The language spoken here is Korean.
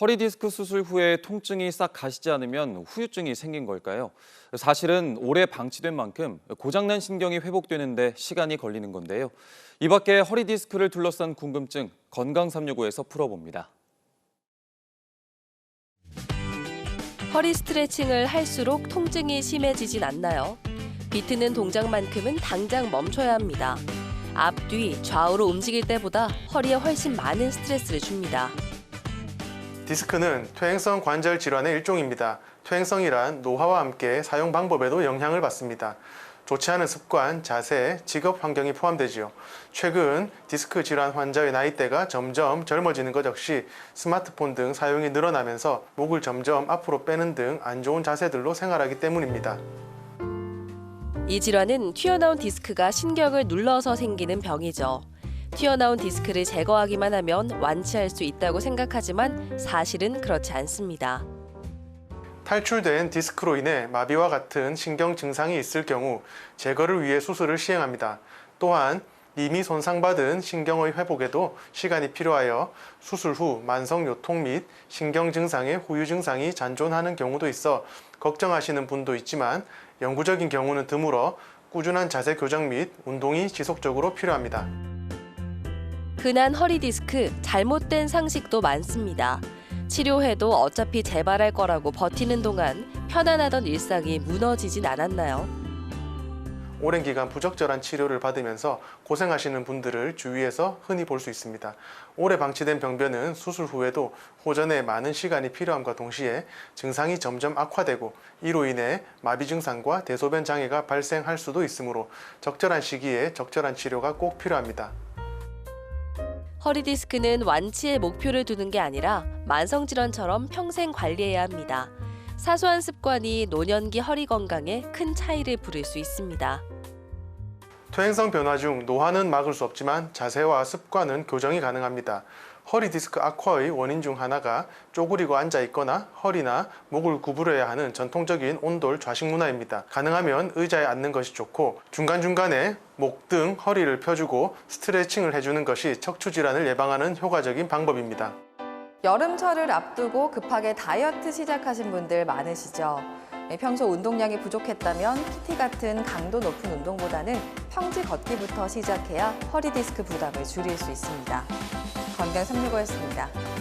허리 디스크 수술 후에 통증이 싹 가시지 않으면 후유증이 생긴 걸까요? 사실은 오래 방치된 만큼 고장난 신경이 회복되는데 시간이 걸리는 건데요. 이 밖에 허리 디스크를 둘러싼 궁금증 건강 365에서 풀어봅니다. 허리 스트레칭을 할수록 통증이 심해지진 않나요? 비트는 동작만큼은 당장 멈춰야 합니다. 앞, 뒤, 좌우로 움직일 때보다 허리에 훨씬 많은 스트레스를 줍니다. 디스크는 퇴행성 관절 질환의 일종입니다. 퇴행성이란 노화와 함께 사용 방법에도 영향을 받습니다. 좋지 않은 습관, 자세, 직업 환경이 포함되지요. 최근 디스크 질환 환자의 나이대가 점점 젊어지는 것 역시 스마트폰 등 사용이 늘어나면서 목을 점점 앞으로 빼는 등 안 좋은 자세들로 생활하기 때문입니다. 이 질환은 튀어나온 디스크가 신경을 눌러서 생기는 병이죠. 튀어나온 디스크를 제거하기만 하면 완치할 수 있다고 생각하지만 사실은 그렇지 않습니다. 탈출된 디스크로 인해 마비와 같은 신경 증상이 있을 경우 제거를 위해 수술을 시행합니다. 또한 이미 손상받은 신경의 회복에도 시간이 필요하여 수술 후 만성 요통 및 신경 증상의 후유 증상이 잔존하는 경우도 있어 걱정하시는 분도 있지만 영구적인 경우는 드물어 꾸준한 자세 교정 및 운동이 지속적으로 필요합니다. 흔한 허리 디스크 잘못된 상식도 많습니다. 치료해도 어차피 재발할 거라고 버티는 동안 편안하던 일상이 무너지진 않았나요? 오랜 기간 부적절한 치료를 받으면서 고생하시는 분들을 주위에서 흔히 볼 수 있습니다. 오래 방치된 병변은 수술 후에도 호전에 많은 시간이 필요함과 동시에 증상이 점점 악화되고 이로 인해 마비 증상과 대소변 장애가 발생할 수도 있으므로 적절한 시기에 적절한 치료가 꼭 필요합니다. 허리 디스크는 완치에 목표를 두는 게 아니라 만성 질환처럼 평생 관리해야 합니다. 사소한 습관이 노년기 허리 건강에 큰 차이를 부를 수 있습니다. 퇴행성 변화 중 노화는 막을 수 없지만 자세와 습관은 교정이 가능합니다. 허리 디스크 악화의 원인 중 하나가 쪼그리고 앉아 있거나 허리나 목을 구부려야 하는 전통적인 온돌 좌식 문화입니다. 가능하면 의자에 앉는 것이 좋고 중간중간에 목 등 허리를 펴주고 스트레칭을 해주는 것이 척추 질환을 예방하는 효과적인 방법입니다. 여름철을 앞두고 급하게 다이어트 시작하신 분들 많으시죠? 네, 평소 운동량이 부족했다면 PT 같은 강도 높은 운동보다는 평지 걷기부터 시작해야 허리 디스크 부담을 줄일 수 있습니다. 건강 365였습니다.